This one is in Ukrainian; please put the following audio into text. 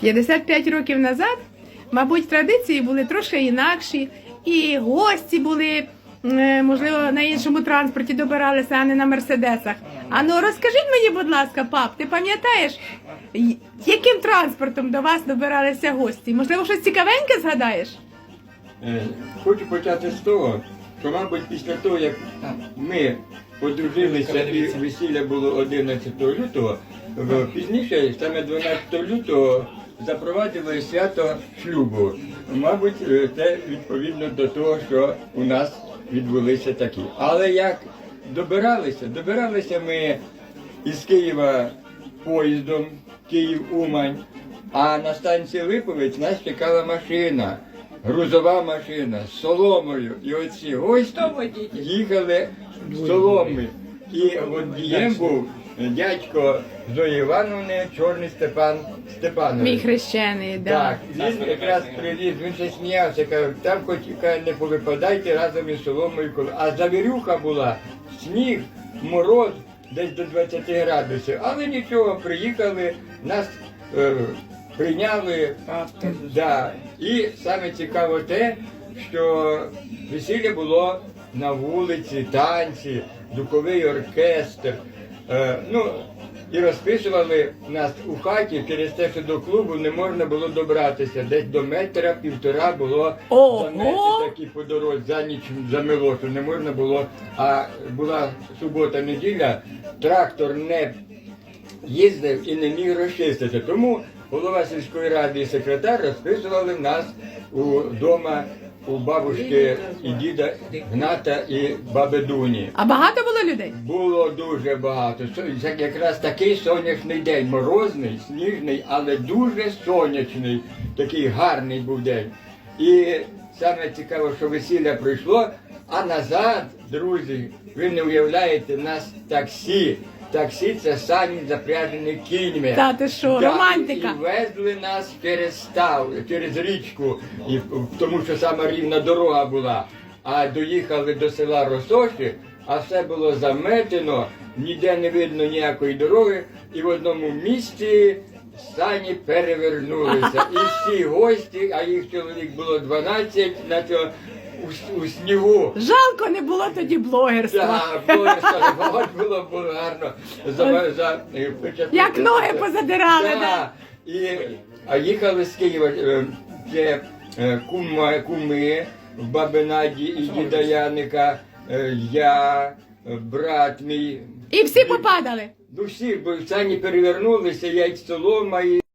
55 років назад, мабуть, традиції були трошки інакші, і гості були, е, можливо, на іншому транспорті добиралися, а не на мерседесах. А ну розкажіть мені, будь ласка, пап, ти пам'ятаєш, яким транспортом до вас добиралися гості? Можливо, щось цікавеньке згадаєш? Е, Хочу почати з того, що, мабуть, після того, як ми подружилися і весілля було 11 лютого, пізніше, саме 12 лютого, запровадили свято шлюбу. Мабуть, е, це відповідно до того, що у нас відбулися такі. Але як добиралися? Добиралися ми із Києва поїздом Київ-Умань, а на станції Липовець нас чекала машина, грузова машина з соломою. І оці гості їхали з соломи. І водієм був дядько Зої Івановни, Чорний Степан Степанович. Мій хрещений, да. Так, він якраз привіз, він ще сміявся, каже, там хоч каже, не повипадайте разом із соломою. А завірюха була, сніг, мороз десь до 20 градусів. Але нічого, приїхали, нас е, прийняли. Да. І саме цікаво те, що весілля було на вулиці, танці, духовий оркестр. Е, ну, і розписували нас у хаті через те, що до клубу не можна було добратися. Десь до метра півтора було замети такі по дорозі, за ніч замело, що не можна було. А була субота-неділя, трактор не їздив і не міг розчистити. Тому голова сільської ради і секретар розписували нас удома у бабушки і діда Гната і баби Дуні. А багато було людей? Було дуже багато. Якраз такий сонячний день, морозний, сніжний, але дуже сонячний, такий гарний був день. І саме цікаво, що весілля прийшло, а назад, друзі, ви не уявляєте, нас таксі. Таксі це сані запряжені кіньми. Та ти що, Да, романтика. І везли нас через став, через річку, і, тому що сама рівна дорога була. А доїхали до села Росоші, а все було заметено, ніде не видно ніякої дороги, і в одному місці сані перевернулися. І всі гості, а їх чоловік було 12, на цьо- у, у снігу. Жалко, не було тоді блогерства. Так, було, було, було, було гарно. За, за, Як ноги позадирали, Да. да. І, а їхали з Києва, е, це е, кума, куми, баби Наді і діда Яника, е, я, брат мій. І всі попадали. Ну всі, бо сані перевернулися, я й солома і